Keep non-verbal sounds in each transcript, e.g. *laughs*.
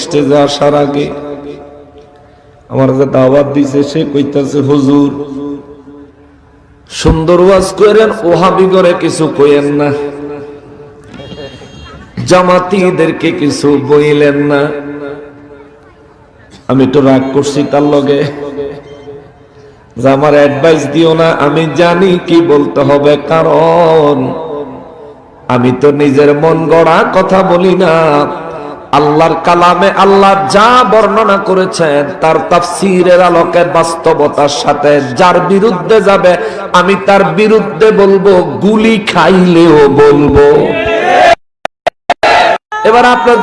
স্টেজে আসার আগে আমার যে দাওয়াত দিছে, সে কইতাছে, হুজুর, সুন্দর ওয়াজ করেন ওহাবি করে কিছু কইেন না। জামাতিদেরকে কিছু বইলেন না। আমি তো রাগ করছি তার লগে। যে আমার অ্যাডভাইস দিও না, আমি জানি কি বলতে হবে, কারণ আমি তো নিজের মন গড়া কথা বলি না। আল্লাহর কালামে আল্লাহ যা বর্ণনা করেছেন তার তাফসীরের আলোকে বাস্তবতার সাথে যার বিরুদ্ধে যাবে আমি তার বিরুদ্ধে বলব গুলি খাইলেও বলব। এবার আপনার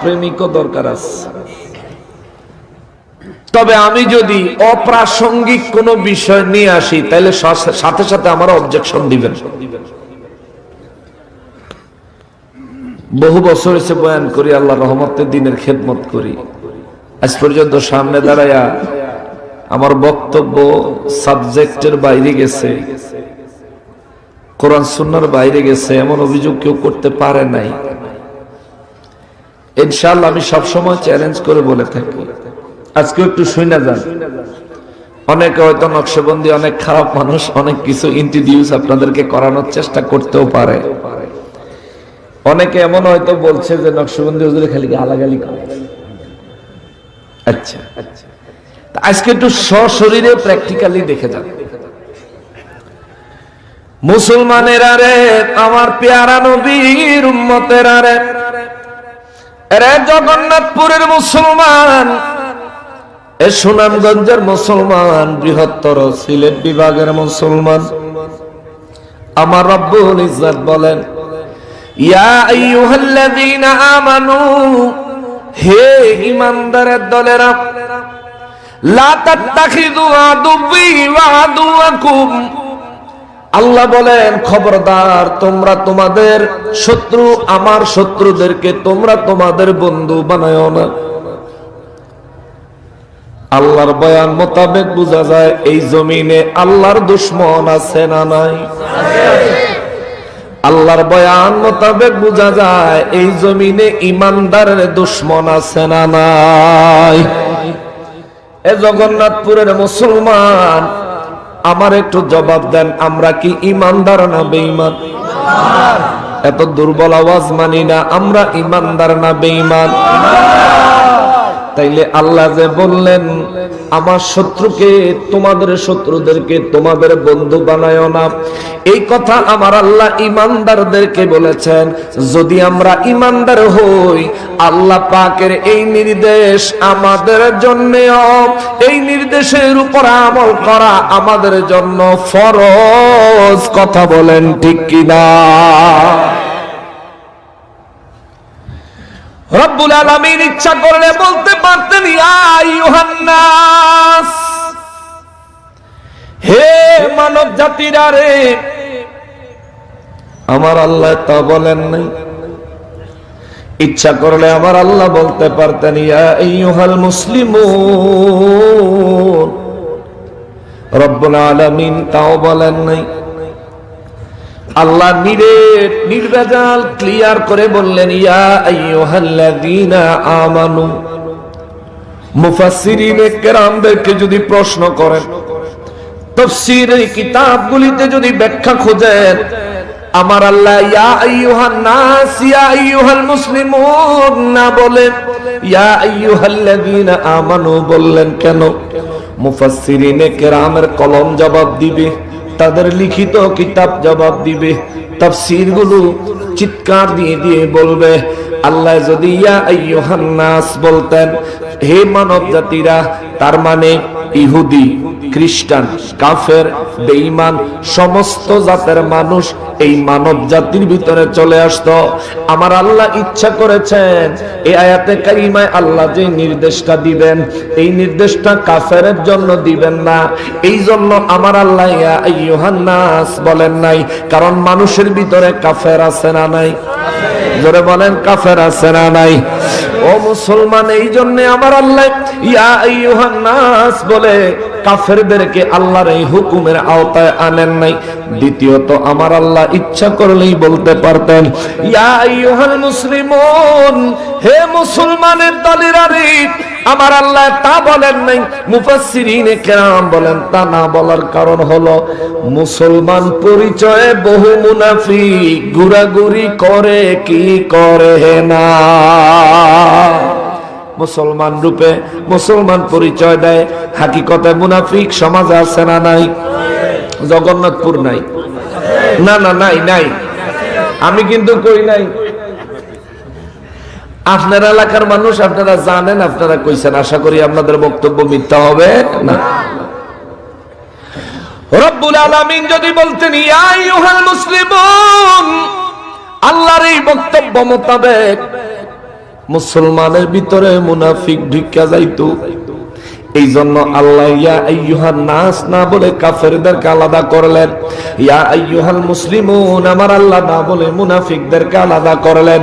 প্রেমিকও দরকার আছে। তবে আমি যদি অপ্রাসঙ্গিক কোন বিষয় নিয়ে আসি, তাহলে সাথে সাথে আমার অবজেকশন দিবেন। বহু বছর এসে বয়ান করি, আল্লাহ রহমতের দিনের খেদমত করি। আজ পর্যন্ত সামনে দাঁড়ায়া আমার বক্তব্য সাবজেক্টের বাইরে গেছে, কোরআন সুন্নার বাইরে গেছে, এমন অভিযোগ কেউ করতে পারে নাই। ইনশাল্লাহ আমি সবসময় চ্যালেঞ্জ করে বলে থাকি। আজকে একটু শুনে যান। অনেকে হয়তো নকশবন্দি, অনেক খারাপ মানুষ, অনেক কিছু ইন্ট্রোডিউস আপনাদেরকে করানোর চেষ্টা করতেও পারে। অনেকে এমন হয়তো বলছে যে নকশবন্দি হুজুরে খালি গালাগালি করে। আচ্ছা। আচ্ছা আজকে একটু সশরীরে প্র্যাকটিক্যালি দেখে যান। মুসলমানের আরে আমার পেয়ারা নবীর উম্মতের আরে রে জগন্নাথপুরের মুসলমান সুনামগঞ্জের মুসলমান, বৃহত্তর সিলেট বিভাগের মুসলমান। আমার রব্বুল ইজ্জত বলেন, ইয়া আইয়ুহাল্লাযীনা আমানু, হে ঈমানদারের দলেরা, লা তাত্তাখিযু আদুব্বি ওয়া আদুওয়াকুম। আল্লাহ বলেন, খবরদার, তোমরা তোমাদের শত্রু, আমার শত্রুদেরকে তোমরা তোমাদের বন্ধু বানায় না। আল্লাহর বয়ান মোতাবেক বোঝা যায়, এই জমিনে আল্লাহর দুশ্মন আছে না নাই? আল্লাহর বয়ান মোতাবেক বোঝা যায়, এই জমিনে ইমানদারের দুশ্মন আছে না নাই? এ জগন্নাথপুরের মুসলমান, আমার একটু জবাব দেন, আমরা কি ইমানদার না বেঈমান? এত দুর্বল আওয়াজ মানি না, আমরা ইমানদার না বেঈমান? তাইলে আল্লাহ যে বললেন, আমার শত্রুকে তোমাদের শত্রুদেরকে তোমাদের বন্ধু বানায় না। এই কথা আমার আল্লাহ ইমানদারদেরকে বলেছেন, যদি আমরা ইমানদার হই, আল্লাহ পাকের এই নির্দেশ আমাদের জন্য এই নির্দেশের উপর আমল করা আমাদের জন্য ফরজ। কথা বলেন ঠিক কিনা? রব্বুল আলামিন ইচ্ছা করলে বলতে পারতেন ইউহান্নাস হে মানব জাতিরা রে, আমার আল্লাহ তা বলেন নাই। ইচ্ছা করলে আমার আল্লাহ বলতে পারতেন, ইয়া মুসলিমুন, রব্বুল আলামিন তাও বলেন নাই। আল্লাহ নিরে নির্বেজাল ক্লিয়ার করে বললেন, ইয়া আমানু। যদি প্রশ্ন করেন তাফসীরের কিতাবগুলিতে যদি ব্যাখ্যা খোঁজেন, আমার আল্লাহ, ইয়া আইয়ুহান নাস ইয়া আইয়ুহাল মুসলিমুন। না বলেন, ইয়া আইয়ুহাল্লাযীনা আমানু। বললেন, কেন? মুফাসসিরিনে কেরামের কলম জবাব দিবে তাদের লিখিত কিতাব জবাব দিবে। তাফসীরগুলো চিৎকার দিয়ে দিয়ে বলবে আল্লাহ যদি ইয়া বলতেন, হে মানব জাতিরা তার মানে ইহুদি, খ্রিস্টান, কাফের, বেঈমান, সমস্ত জাতের মানুষ এই মানব জাতির ভিতরে চলে আসতো। আমার আল্লাহ ইচ্ছা করেছেন, এই আয়াতে কারিমায় আল্লাহ যে নির্দেশটা দিবেন, এই নির্দেশটা কাফের জন্য দিবেন না। এই জন্য আমার আল্লাহ ইয়া বলেন নাই, কারণ মানুষের ভিতরে কাফের আছে না নাই? জোরে বলেন, কাফের আছে না নাই? ও মুসলমান, এই জন্য আমার আল্লাহ ইয়া আইয়ুহান নাস বলে, কাফেরদেরকে আল্লাহর এই হুকুমের আওতায় আনেন নাই। দ্বিতীয়ত, আমার আল্লাহ ইচ্ছা করলেই বলতে পারতেন, ইয়া ইউহান মুসলিমুন, হে মুসলমানের দলেরা রে আমার আল্লাহ তা বলেন নাই, মুফাসসিরিনে কেরাম বলেন, তা না বলার কারণ হলো মুসলমান পরিচয়ে বহু মুনাফিক ঘুরাঘুরি করে কি করে না। মুসলমান রূপে মুসলমান পরিচয় দেয়, হাকিকতে মুনাফিক সমাজে আছে না নাই? জগন্নাথপুর নাই। না না, নাই নাই। আমি কিন্তু কই নাই? আপনার এলাকার মানুষ আপনারা জানেন, আপনারা কইছেন, আশা করি আপনাদের বক্তব্য মিথ্যা হবে না? রব্বুল আলামিন যদি বলতেন, ইয়া আইয়ুহাল মুসলিমুন আল্লাহর এই বক্তব্য মোতাবেক মুসলমানের ভিতরে মুনাফিক ঢুকা যাইতো। এই জন্য আল্লাহ, ইয়া নাস, না বলে কাফেরদেরকে আলাদা করলেন। ইয়া আমার আল্লাহ না বলে মুনাফিকদেরকে আলাদা করলেন।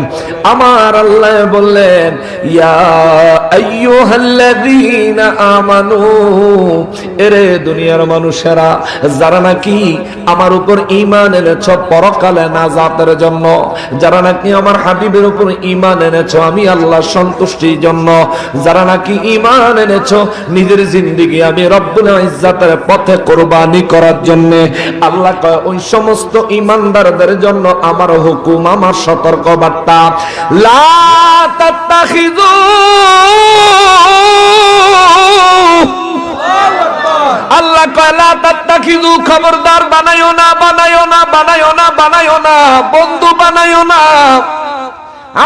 আমার আল্লাহ বললেন, ইয়া আমানু, এরে দুনিয়ার মানুষেরা, যারা নাকি আমার উপর ঈমান এনেছো পরকালে নাজাতের জন্য, যারা নাকি আমার হাবিবের উপর ঈমান এনেছো, আমি আল্লাহ সন্তুষ্টির জন্য, যারা নাকি ঈমান এনেছো নিজের জিন্দিগি আমি রব্বুল ইজ্জাতের পথে কোরবানি করার জন্য। আল্লাহ কয়, ওই সমস্ত ঈমানদারদের জন্য আমার হুকুম, আমার সতর্ক বার্তা লা আল্লাহ কয়লা তাত্তাখিযু, খবরদার বানায়ো না বানায়ো না বানায়ো না বানায়ো না, বন্ধু বানায়ো না।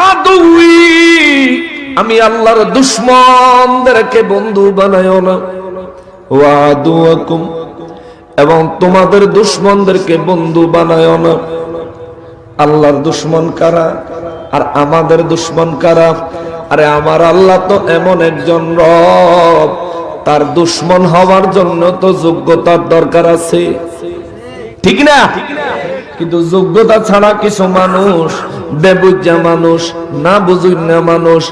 আদুই আমি আল্লাহর দুশ্মনদেরকে বন্ধু বানায়ো না। ওয়াদুয়াকুম, এবং তোমাদের দুশ্মনদেরকে বন্ধু বানায়ো না। আল্লাহর দুশ্মন কারা? আর আমাদের দুশ্মন কারা? আরে আমার আল্লাহ তো এমন একজন রব। তার দুশ্মন হওয়ার জন্য তো যোগ্যতার দরকার আছে। ঠিক না? কিন্তু যোগ্যতা ছাড়া কিছু মানুষ বেবুজা মানুষ, না বুঝুন না মানুষ,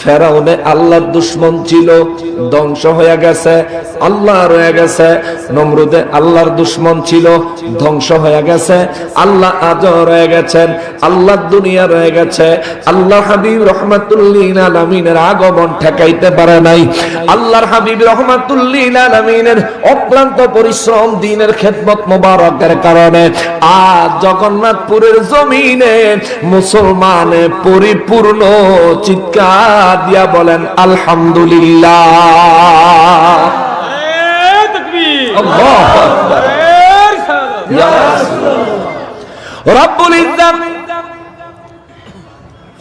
ফেরাউনে আল্লাহর দুশ্মন ছিল, ধ্বংস হয়ে গেছে, আল্লাহ রয়ে গেছে, নমরুদে আল্লাহর দুশ্মন ছিল, ধ্বংস হয়ে গেছে, আল্লাহ আজ রয়ে গেছেন, আল্লাহ দুনিয়া রয়ে গেছে, আল্লাহ হাবিব রহমাতুল্লিন আলমিনের আগমন ঠেকাইতে পারে নাই, আল্লাহর হাবিব রহমাতুল্লিন আলমিনের অক্লান্ত পরিশ্রম দিনের খেদমত মোবারকের কারণে, আজ জগন্নাথপুরের জমিনে মুসলমানে পরিপূর্ণ চিৎকার দিয়া বলেন আলহামদুলিল্লাহ। রব্বুল ইজ্জাত।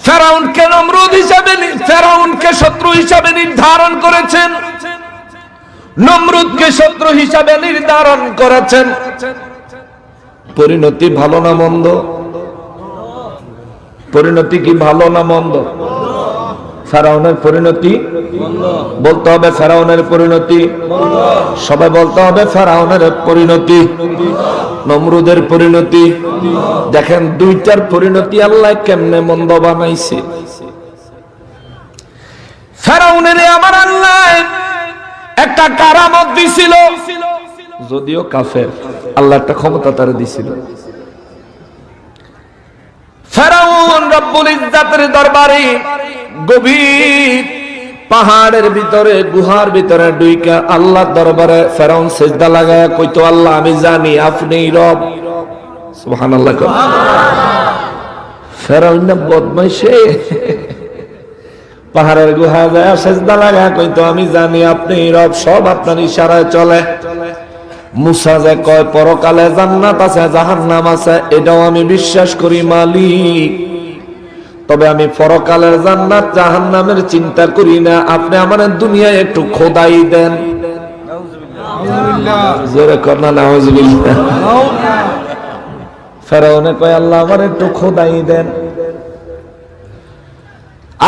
ফেরাউনকে নমরুদ হিসাবে ফেরাউনকে শত্রু হিসাবে নির্ধারণ করেছেন। নমরুদকে শত্রু হিসাবে নির্ধারণ করেছেন। পরিণতি ভালো না মন্দ? পরিণতি কি ভালো না মন্দ? ফেরাউনের পরিণতি বলতে হবে ফেরাউনের পরিণতি। সবাই বলতে হবে ফেরাউনের পরিণতি। নমরুদের পরিণতি। দেখেন দুইটার পরিণতি আল্লাহ কেমনে মন্দ বানাইছে। ফেরাউনের আমার আল্লাহ, একটা কারামত দিছিল। যদিও কাফের, আল্লাহ একটা ক্ষমতা তারা দিছিল। ফেরাউন রব্বুল ইজ্জাতের দরবারে গভীর পাহাড়ের ভিতরে, গুহার ভিতরে ডুইকা আল্লাহ দরবারে ফেরাউন সেজদা লাগায় কইতো, আল্লাহ, আমি জানি আপনি রব। সুবহানাল্লাহ ফেরাউন না বদমাইশে। পাহাড়ের গুহা যায় সেজদা লাগায় কইতো, আমি জানি আপনি রব, সব আপনার ইশারায় চলে। মুসা যে কয় পরকালে জান্নাত আছে জাহান্নাম আছে এটাও আমি বিশ্বাস করি মালিক। তবে আমি পরকালের জান্নাত জাহান্নামের চিন্তা করি না। আপনি আমার দুনিয়ায় একটু খোদাই দেন। ফেরাউনে কয় আল্লাহ আমার একটু খোদাই দেন।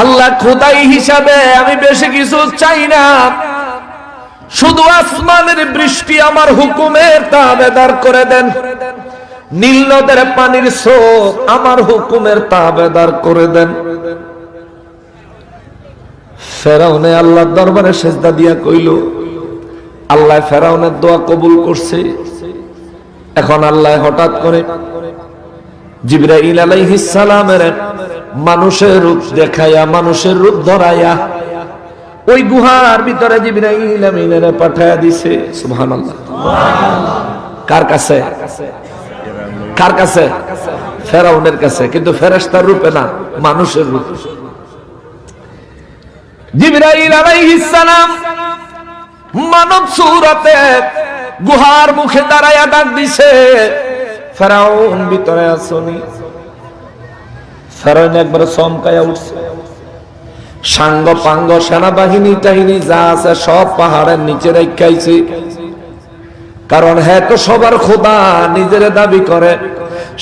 আল্লাহ খোদাই হিসাবে আমি বেশি কিছু চাই না। শুধু আসমানের বৃষ্টি আমার হুকুমের তাবেদার করে দেন। নীল নদের পানির স্রোত আমার হুকুমের তাবেদার করে দেন। ফেরাউনে আল্লাহর দরবারে সেজদা দিয়া কইল, আল্লাহ ফেরাউনের দোয়া কবুল করছে। এখন আল্লাহ হঠাৎ করে জিব্রাইল আলাইহিস সালামের মানুষের রূপ দেখাইয়া, মানুষের রূপ ধরাইয়া ওই গুহার ভিতরে জিব্রাইল আমিনের দিছে। সুবহানাল্লাহ। কার কাছে? কার কাছে? ফেরাউনের কাছে। কিন্তু ফেরেশতার রূপে না, মানুষের রূপে। জিব্রাইল আলাইহিস সালাম মানব সুরতে গুহার মুখে দাঁড়াইয়া ডাক দিছে, ফেরাউন, ভিতরে আসনি ফেরাউন একবার চমকায়া উঠছে। সাঙ্গ পাঙ্গ সেনাবাহিনী টাহিনী যা আছে সব পাহাড়ের নিচে রেখাইছে। কারণ হ্যাঁ তো সবার খোদা, নিজের দাবি করে।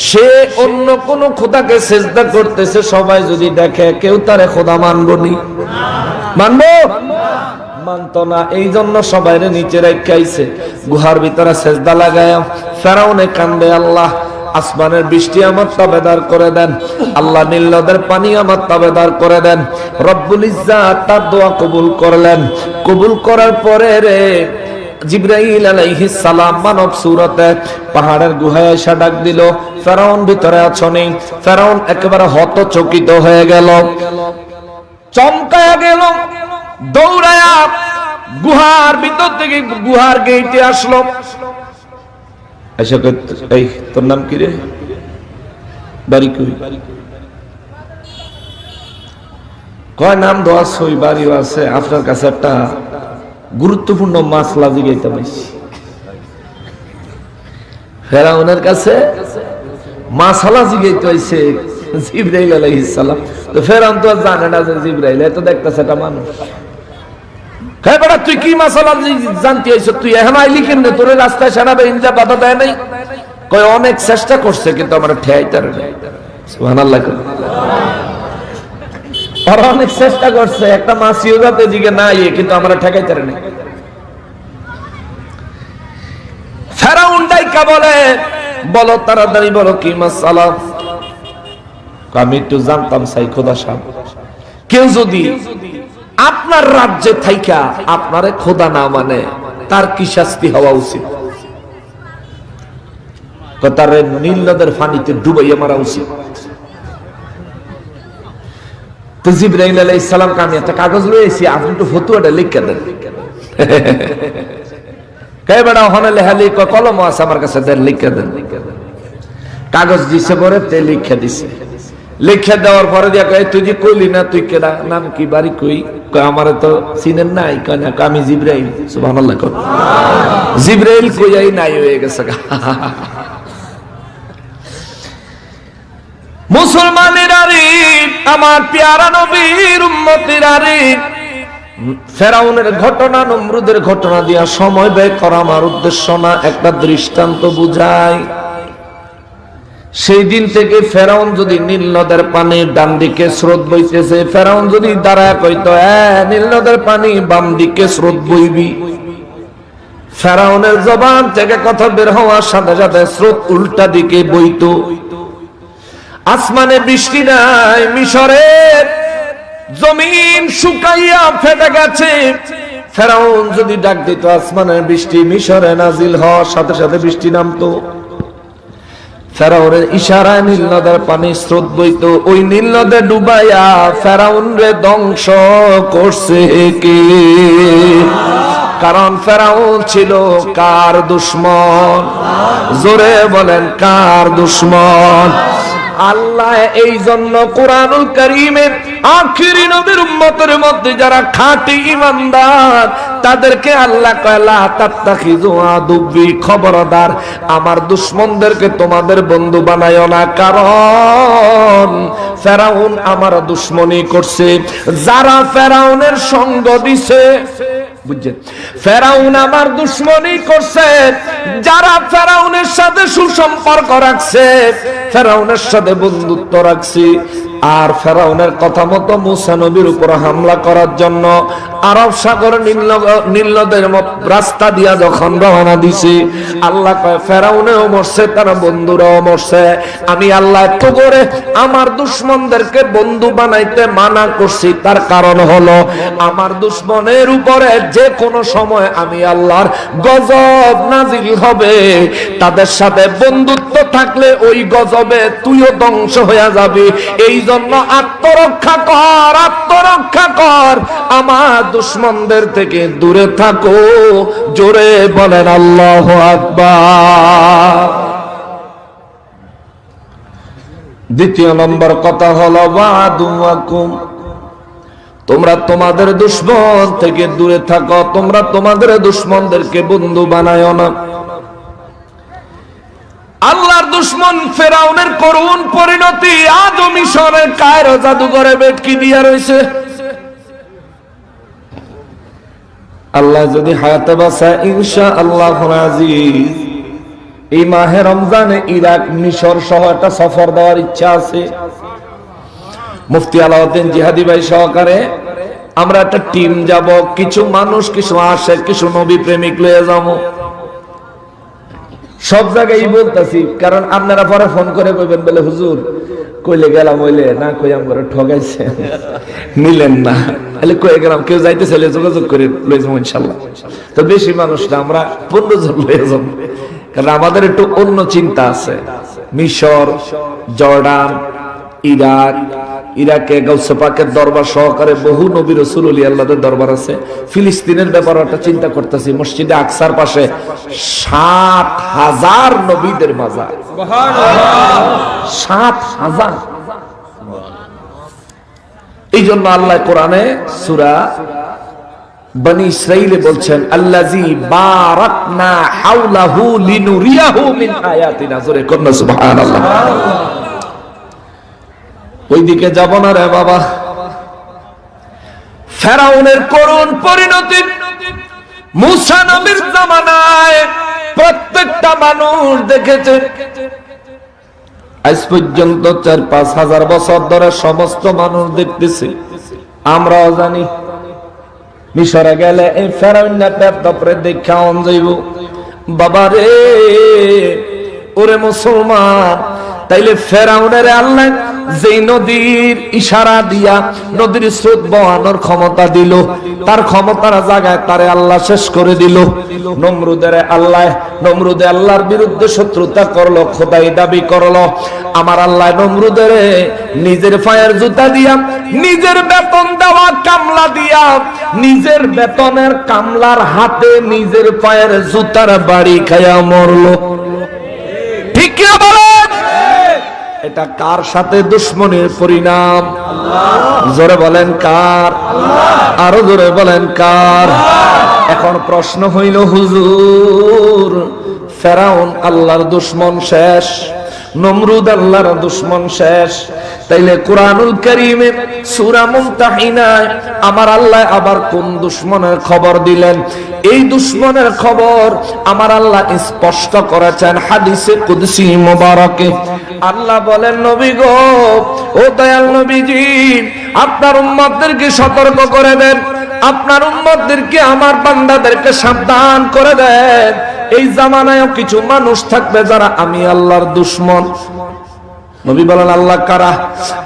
সে অন্য কোন খোদাকে চেষ্টা করতেছে, সবাই যদি দেখে, কেউ তারে খোদা মানবনি মানবো? মানতো না এই জন্য সবাই নিচে রেখাইছে। গুহার ভিতরে সেজদা লাগায় ফেরাউনে কান্দে আল্লাহ। আসমানের বৃষ্টি আমার তাবেদার করে দেন। আল্লাহ নীলনদের পানি আমার তাবেদার করে দেন। রব্বুল ইজ্জাত তার দোয়া কবুল করলেন। কবুল করার পরে রে জিব্রাইল আলাইহিস সালাম মানব সুরতে পাহাড়ের গুহায় এসে ডাক দিল, ফেরাউন, ভিতরে আছনি ফেরাউন একেবারে হতচকিত হয়ে গেল। চমকায়া গেল, দৌড়ায়া গুহার ভিতর থেকে গুহার গেটে আসলো। এসে কই, এই তোর নাম কি রে? কয় নাম দেওয়া সই বাড়িও আছে আপনার কাছে একটা গুরুত্বপূর্ণ মাসলা জিগাইতে পাইছি। ফেরাউনের কাছে মাসালা জিগাইতে হইছে জিব্রাইল আলাইহিস সালাম। তো ফেরাউন তো জানে না যে জিব্রাইল এত দেখতেছে এটা মানুষ। হ্যাঁ বেটা, তুই কি মাসালা জানতে আইছ? তুই এখন আইলি কেমনে? তোর রাস্তায় সেনাবে ইনজা বাধা দেয় নাই? কয়, অনেক চেষ্টা করছে, কিন্তু আমার ঠেয়াইতে নাই। সুবহানাল্লাহ ওরা অনেক চেষ্টা করছে, একটা মাসিও যাতে দিকে না ইয়ে কিন্তু আমরা ঠেকাইতে নাই। ফেরাউন ডাইকা বলে, বলো তাড়াতাড়ি বলো কি মাসালা আমি একটু জানতাম সাই খোদা সাহেব। কেউ যদি আপনার রাজ্যে থাইকা আপনারে খোদা না মানে তার কি শাস্তি হওয়া উচিত? কয় তার নীল নদের ফানিতে ডুবাইয়া মারা উচিত। কাগজ লিখে কলম আছে কাছে কাগজ দিছে পরে, তে লিখে দিছে। লিখে দেওয়ার পরে দিয়া তুই যে কইলি না, তুই কেডা, নাম কি, বাড়ি কই? আমারে তো চিনেন নাই? আমি জিব্রাইল। কয়। জিব্রাইল কইয়াই নাই হয়ে গেছে আমার পেয়ারা নবীর উম্মতের আরে ফেরাউনের ঘটনা, নমরুদের ঘটনা দিয়া সময় ব্যয় করা আমার উদ্দেশ্য না, একটা দৃষ্টান্ত বুঝায় সেই দিন থেকে ফেরাউন যদি নীল নদের পানি ডান দিকে স্রোত বইতেছে, ফেরাউন যদি দাঁড়ায় কইতো হ্যাঁ নীল নদের পানি বাম দিকে স্রোত বইবি। ফেরাউনের জবান থেকে কথা বের হওয়ার সাথে সাথে স্রোত উল্টা দিকে বইতো। আসমানে বৃষ্টি নাই মিশরের জমিন শুকাইয়া ফেটে গেছে। ফেরাউন যদি ডাক দিত আসমানের বৃষ্টি, মিশরে নাজিল হওয়ার সাথে সাথে বৃষ্টি নামতো। ফেরাউনের ইশারায় নীল নদের পানি স্রোত বইত, ওই নীল নদে ডুবাইয়া ফেরাউন রে ধ্বংস করছে কে? কারণ ফেরাউন ছিল কার দুশ্মন? জোরে বলেন, কার দুশ্মন? আল্লাহ এই জন্য কোরআনুল করিমের আখিরি নবীর উম্মতের মধ্যে যারা খাঁটি ইমানদার, তাদেরকে আল্লাহ কয়লা খবরদার। আমার দুশ্মনদেরকে তোমাদের বন্ধু বানায় না। কারণ ফেরাউন আমার দুশ্মনী করছে। যারা ফেরাউনের সঙ্গ দিছে ফেরাউন আমার যারা ফেরাউনের সাথে সুসম্পর্ক রাখছে, ফেরাউনের সাথে বন্ধুত্ব রাখছে। আর ফেরাউনের কথা মতো মুসা নবীর উপর হামলা করার জন্য আরব সাগর নীল নীলদের রাস্তা দিয়া যখন রওনা দিছি, আল্লাহ কয়, ফেরাউনেও মরছে, তার বন্ধুরাও মরছে। আমি আল্লাহ একটু করে আমার দুশ্মনদেরকে বন্ধু বানাইতে মানা করছি, তার কারণ হলো আমার দুশ্মনের উপরে যে কোনো সময় আমি আল্লাহর গজব নাজিল হবে। তাদের সাথে বন্ধুত্ব থাকলে ওই গজবে তুইও ধ্বংস হয়ে যাবি। এই জন্য আত্মরক্ষা কর আত্মরক্ষা কর। আমার দুশ্মনদের থেকে দূরে থাকো, জোরে বলেন আল্লাহ আকবার। দ্বিতীয় নম্বর কথা হলো ওয়াদুয়াকুম তোমরা তোমাদের দুশ্মন থেকে দূরে থাকো, তোমরা তোমাদের দুশ্মনদেরকে বন্ধু বানায় না। আল্লাহর দুশ্মন ফেরাউনের করুণ পরিণতি আজ মিশরের কায়রো জাদুঘরে বেটকি দিয়া রয়েছে আল্লাহ যদি হায়াতে বাসা ইনশা আল্লাহ এই মাহে রমজানে ইরাক, মিশর সহ একটা সফর দেওয়ার ইচ্ছা আছে। মুফতি আলাউদ্দিন জিহাদি ভাই সহকারে আমরা একটা টিম যাব, কিছু মানুষ, কিছু আসে, কিছু নবী প্রেমিক লয়ে যাব। সব জায়গায় বলতেছি কারণ আপনারা পরে ফোন করে কইবেন বলে হুজুর কইলে গেলাম হইলে না কই আমরা ঠগাইছে। *laughs* নিলেন না। তাহলে কয়ে গেলাম কেউ যাইতে চাইলে যোগাযোগ করে লই যাব ইনশাল্লাহ। তো বেশি মানুষ না আমরা পনেরো জন লয়ে যাব। কারণ আমাদের একটু অন্য চিন্তা আছে। মিশর জর্ডান ইরাক ইরাকে গৌসে পাকের দরবার সহকারে বহু নবী রসুল আলী আল্লাহদের দরবার আছে। ফিলিস্তিনের ব্যাপারে একটা চিন্তা করতেছি। মসজিদে আকসার পাশে সাত হাজার নবীদের মাজার। সাত হাজার। এই জন্য আল্লাহ কোরআনে সুরা বনি ইসরাইলে বলছেন আল্লাজি বারাকনা হাওলাহু লিনুরিয়াহু মিন আয়াতিনা। জোরে কন্না সুবহানাল্লাহ। ওইদিকে যাব না রে বাবা। ফেরাউনের করুণ পরিণতি মুসা নবীর জামানায় প্রত্যেকটা মানুষ দেখেছে। আজ পর্যন্ত চার পাঁচ হাজার বছর ধরে সমস্ত মানুষ দেখতেছে। আমরাও জানি। মিশরে গেলে এই ফেরাউন্না পেপ তপরে দেখা অন যাইব। বাবা রে, ওরে মুসলমান, তাইলে ফেরাউনের আল্লাহ যেই নদীর ইশারা দিয়া নদীর স্রোত বহানোর ক্ষমতা দিল, তার ক্ষমতার জায়গায় তারে আল্লাহ শেষ করে দিল। নমরুদের আল্লাহ, নমরুদে আল্লাহর বিরুদ্ধে শত্রুতা করল, খোদাই দাবি করল। আমার আল্লাহ নমরুদের নিজের ফায়ের জুতা দিয়া, নিজের বেতন দেওয়া কামলা দিয়া, নিজের বেতনের কামলার হাতে নিজের পায়ের জুতার বাড়ি খায়া মরলো। ঠিক বলেন? এটা কার সাথে দুশ্মনের পরিণাম? জোরে বলেন কার? আরও জোরে বলেন কার? এখন প্রশ্ন হইল, হুজুর, ফেরাউন আল্লাহর দুশ্মন শেষ? নমরুদ আল্লাহর দুশ্মন শেষ। তাইলে কোরআনুল করিমে সূরা মুমতাহিনায় আমার আল্লাহ আবার কোন দুশ্মনের খবর দিলেন? এই দুশ্মনের খবর আমার আল্লাহ স্পষ্ট করেছেন হাদিসে কুদসি মোবারকে। আল্লাহ বলেন, নবী গো, ও দয়াল নবীজি, আপনার উম্মতদেরকে সতর্ক করে দেন। আপনার উম্মতদেরকে, আমার বান্দাদেরকে সাবধান করে দেন। এই জামানায়ও কিছু মানুষ থাকবে যারা আমি আল্লাহর দুশ্মন। নবী বলেন, আল্লাহ কারা?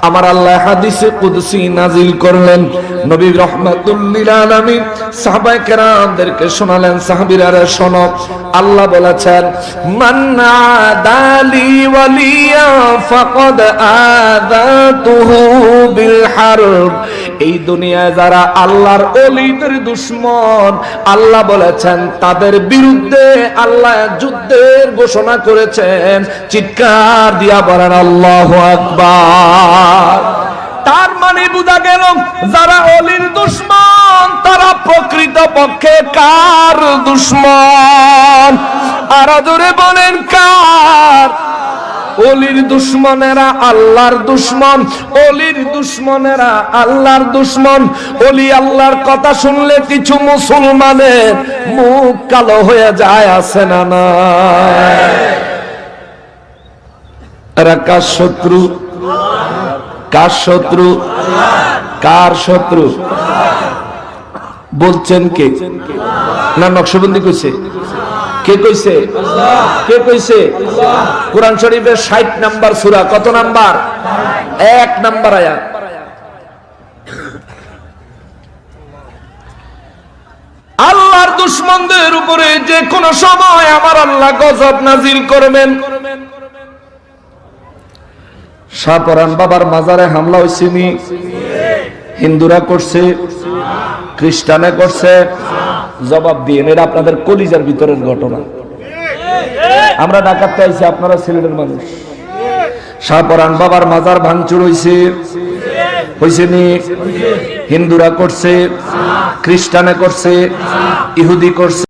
আমার আল্লাহ হাদিসে কুদসি নাজিল করলেন। নবী রহমাতুল্লিল আলামিন সাহাবায়ে কেরামদেরকে শোনালেন সাহাবীরা শোনো, আল্লাহ বলেছেন, মান আদালি ওয়ালিয়া ফাকাদ আযাতুহু বিল হারব। এই দুনিয়ায় যারা আল্লাহর অলিদের দুশ্মন, আল্লাহ বলেছেন, তাদের বিরুদ্ধে আল্লাহ যুদ্ধের ঘোষণা করেছেন। চিৎকার দিয়া বলেন, আল্লাহ আকবার। তার মানে বোঝা গেল, যারা অলির দুশ্মন, তারা প্রকৃত পক্ষে কার দুশ্মন? আর জোরে বলেন কার? অলির দুশ্মনেরা আল্লাহর দুশ্মন, অলির দুশ্মনেরা আল্লাহর দুশ্মন। অলি আল্লাহর কথা শুনলে কিছু মুসলমানের মুখ কালো হয়ে যায়, আছে না না শত্রু? কার শত্রু? কার শত্রু? বলছেন কে? না, নকশবন্দি কইছে। কে কইছে? কে কইছে? কোরআন শরীফের ষাট নাম্বার সুরা, কত নাম্বার? এক নাম্বার আয়াত। আল্লাহর দুশ্মনদের উপরে যে কোনো সময় আমার আল্লাহ গজব নাজিল করবেন। সাপরান বাবার মাজারে হামলা হয়েছে নি হিন্দুরা করছে, খ্রিস্টানে করছে। জবাব দিয়ে এটা আপনাদের কলিজার ভিতরের ঘটনা। আমরা ডাকাতে আইছি আপনারা সিলেটের মানুষ। শাহপরান বাবার মাজার ভাঙচুর হইছে। হইছে নি হিন্দুরা করছে, খ্রিস্টানে করছে, ইহুদি করছে।